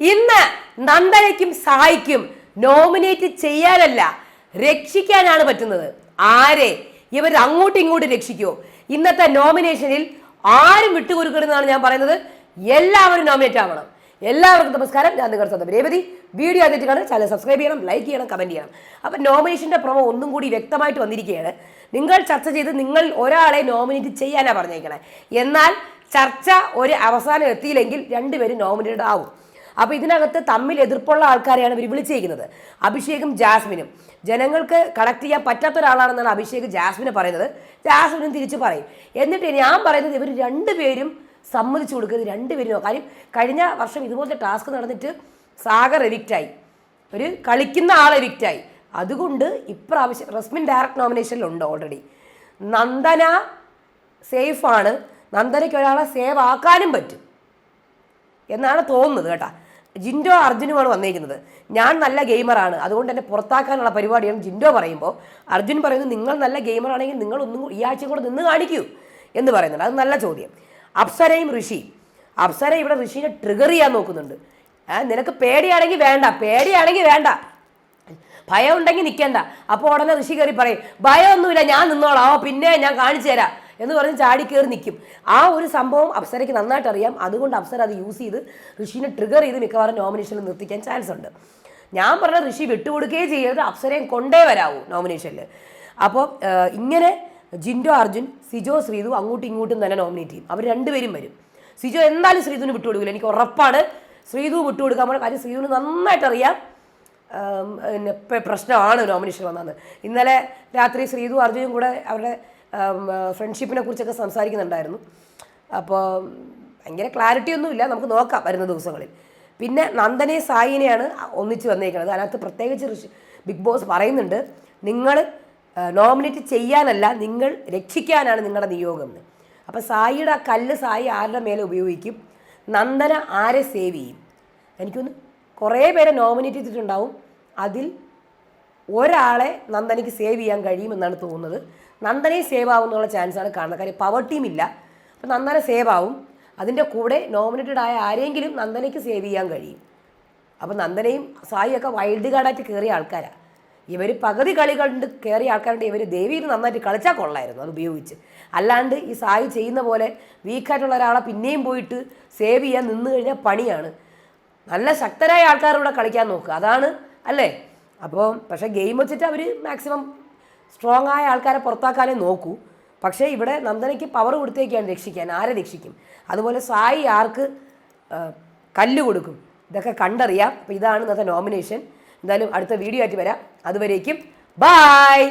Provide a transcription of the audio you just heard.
ഇന്ന് നന്ദനയ്ക്കും സഹായിക്കും. നോമിനേറ്റ് ചെയ്യാനല്ല രക്ഷിക്കാനാണ് പറ്റുന്നത്. ആരെ? ഇവർ അങ്ങോട്ടും ഇങ്ങോട്ടും രക്ഷിക്കുമോ ഇന്നത്തെ നോമിനേഷനിൽ ആരും വിട്ടുകൊടുക്കരുതെന്നാണ് ഞാൻ പറയുന്നത്. എല്ലാവരും നോമിനേറ്റ് ആവണം. എല്ലാവർക്കും നമസ്കാരം. ഞാൻ നിങ്ങൾ സ്വന്തം രേവതി. വീഡിയോ ആദ്യമായിട്ട് കാണാൻ ചാനൽ സബ്സ്ക്രൈബ് ചെയ്യണം ലൈക്ക് ചെയ്യണം കമന്റ് ചെയ്യണം. അപ്പം നോമിനേഷന്റെ പ്രൊമോ ഒന്നും കൂടി വ്യക്തമായിട്ട് വന്നിരിക്കുകയാണ്. നിങ്ങൾ ചർച്ച ചെയ്ത് നിങ്ങൾ ഒരാളെ നോമിനേറ്റ് ചെയ്യാനാണ് പറഞ്ഞേക്കണേ. എന്നാൽ ചർച്ച ഒരു അവസാനം എത്തിയില്ലെങ്കിൽ രണ്ടുപേരും നോമിനേറ്റഡ് ആവും. അപ്പോൾ ഇതിനകത്ത് തമ്മിൽ എതിർപ്പുള്ള ആൾക്കാരെയാണ് ഇവർ വിളിച്ചിരിക്കുന്നത് അഭിഷേകും ജാസ്മിനും. ജനങ്ങൾക്ക് കണക്ട് ചെയ്യാൻ പറ്റാത്ത ഒരാളാണെന്നാണ് അഭിഷേക് ജാസ്മിനെ പറയുന്നത്. ജാസ്മിനും തിരിച്ചു പറയും. എന്നിട്ട് ഞാൻ പറയുന്നത് ഇവർ രണ്ടുപേരും സമ്മതിച്ചു കൊടുക്കുന്നത് രണ്ടുപേരും കാര്യം കഴിഞ്ഞ വർഷം ഇതുപോലത്തെ ടാസ്ക് നടന്നിട്ട് സാഗർ എവിക്റ്റായി ഒരു കളിക്കുന്ന ആൾ എവിക്റ്റായി അതുകൊണ്ട് ഇപ്രാവശ്യം റസ്മിൻ ഡയറക്റ്റ് നോമിനേഷനിലുണ്ട് ഓൾറെഡി നന്ദന സേഫാണ് നന്ദനയ്ക്ക് ഒരാളെ സേവ് ആക്കാനും പറ്റും. എന്നാണ് തോന്നുന്നത് കേട്ടാ. ജിൻഡോ അർജുനുമാണ് വന്നിരിക്കുന്നത് ഞാൻ നല്ല ഗെയിമറാണ്. അതുകൊണ്ട് എന്നെ പുറത്താക്കാനുള്ള പരിപാടിയാണ് ജിൻഡോ പറയുമ്പോൾ. അർജുൻ പറയുന്നത് നിങ്ങൾ നല്ല ഗെയിമറാണെങ്കിൽ നിങ്ങൾ ഒന്നും ഈ ആഴ്ചയും കൂടെ നിന്ന് കാണിക്കൂ എന്ന് പറയുന്നുണ്ട്. അത് നല്ല ചോദ്യം. അപ്സരയും ഋഷി. അപ്സര ഇവിടെ ഋഷിനെ ട്രിഗർ ചെയ്യാൻ നോക്കുന്നുണ്ട്. നിനക്ക് പേടിയാണെങ്കിൽ വേണ്ട പേടിയാണെങ്കിൽ വേണ്ട. ഭയം ഉണ്ടെങ്കിൽ നിൽക്കണ്ട. അപ്പോൾ ഉടനെ ഋഷി കയറി പറയും ഭയമൊന്നുമില്ല ഞാൻ നിന്നോളാം. ഓ പിന്നെ ഞാൻ കാണിച്ചു തരാം. എന്ന് പറഞ്ഞ് ചാടി കയറി നിൽക്കും ആ ഒരു സംഭവം അപ്സരയ്ക്ക് നന്നായിട്ട് അറിയാം. അതുകൊണ്ട് അപ്സര അത് യൂസ് ചെയ്ത് ഋഷിനെ ട്രിഗർ ചെയ്ത് മിക്കവാറും നോമിനേഷനിൽ നിർത്തിക്കാൻ ചാൻസ് ഉണ്ട്. ഞാൻ പറഞ്ഞ ഋഷി വിട്ടുകൊടുക്കുകയും ചെയ്യരുത്. അപ്സരയും കൊണ്ടേ വരാവൂ നോമിനേഷനിൽ അപ്പോൾ ഇങ്ങനെ ജിൻഡോ അർജുൻ സിജോ ശ്രീതു അങ്ങോട്ടും ഇങ്ങോട്ടും തന്നെ നോമിനേറ്റ് ചെയ്യും. അവർ രണ്ടുപേരും വരും. സിജോ എന്തായാലും ശ്രീതുവിന് വിട്ടുകൊടുക്കില്ല. എനിക്ക് ഉറപ്പാണ്. ശ്രീതു വിട്ടുകൊടുക്കാൻ പോലെ കാര്യം ശ്രീതുവിന് നന്നായിട്ട് അറിയാം. പ്രശ്നമാണ് നോമിനേഷൻ വന്നത് ഇന്നലെ രാത്രി ശ്രീതു അർജുനും കൂടെ അവരുടെ ഫ്രണ്ട്ഷിപ്പിനെ കുറിച്ചൊക്കെ സംസാരിക്കുന്നുണ്ടായിരുന്നു. അപ്പോൾ ഭയങ്കര ക്ലാരിറ്റി ഒന്നുമില്ല നമുക്ക് നോക്കാം വരുന്ന ദിവസങ്ങളിൽ. പിന്നെ നന്ദനെ സായിനെയാണ് ഒന്നിച്ച് വന്നേക്കുന്നത്. അതിനകത്ത് പ്രത്യേകിച്ച് ഋഷി ബിഗ് ബോസ് പറയുന്നുണ്ട് നിങ്ങൾ നോമിനേറ്റ് ചെയ്യാനല്ല നിങ്ങൾ രക്ഷിക്കാനാണ് നിങ്ങളുടെ നിയോഗം എന്ന് അപ്പോൾ സായിയുടെ ആ കല്ല് സായി ആരുടെ മേലെ ഉപയോഗിക്കും? നന്ദന ആരെ സേവ് ചെയ്യും? എനിക്കൊന്ന് കുറേ പേരെ നോമിനേറ്റ് ചെയ്തിട്ടുണ്ടാവും. അതിൽ ഒരാളെ നന്ദനയ്ക്ക് സേവ് ചെയ്യാൻ കഴിയുമെന്നാണ് തോന്നുന്നത്. നന്ദനയെ സേവ് ആവുന്നുള്ള ചാൻസാണ് കാണുന്നത്. കാര്യം പവർ ടീം ഇല്ല. അപ്പം നന്ദന സേവ് ആവും അതിന്റെ കൂടെ നോമിനേറ്റഡ് ആയ ആരെങ്കിലും നന്ദനയ്ക്ക് സേവ് ചെയ്യാൻ കഴിയും. അപ്പം നന്ദനയും സായിയൊക്കെ വൈൽഡ് കാർഡായിട്ട് കയറിയ ആൾക്കാരാണ് ഇവർ പകുതി കളി കണ്ട് കയറിയ ആൾക്കാരുണ്ട്. ഇവർ ദേവിയിൽ നന്നായിട്ട് കളിച്ചാൽ കൊള്ളായിരുന്നു അത് ഉപയോഗിച്ച്. അല്ലാണ്ട് ഈ സായി ചെയ്യുന്ന പോലെ വീക്കായിട്ടുള്ള ഒരാളെ പിന്നെയും പോയിട്ട് സേവ് ചെയ്യാൻ നിന്ന് കഴിഞ്ഞാൽ പണിയാണ്. നല്ല ശക്തരായ ആൾക്കാരുടെ കളിക്കാൻ നോക്കുക. അതാണ് അല്ലേ? അപ്പോൾ പക്ഷേ ഗെയിം വെച്ചിട്ട് അവർ മാക്സിമം സ്ട്രോങ് ആയ ആൾക്കാരെ പുറത്താക്കാനേ നോക്കൂ. പക്ഷേ ഇവിടെ നന്ദനയ്ക്ക് പവർ കൊടുത്തേക്കാണ് രക്ഷിക്കാൻ. ആരെ രക്ഷിക്കും? അതുപോലെ സായി ആർക്ക് കല്ല് കൊടുക്കും. ഇതൊക്കെ കണ്ടറിയാം. അപ്പോൾ ഇതാണ് ഇന്നത്തെ നോമിനേഷൻ എന്തായാലും അടുത്ത വീഡിയോ ആയിട്ട് വരാം. അതുവരേക്കും ബായ്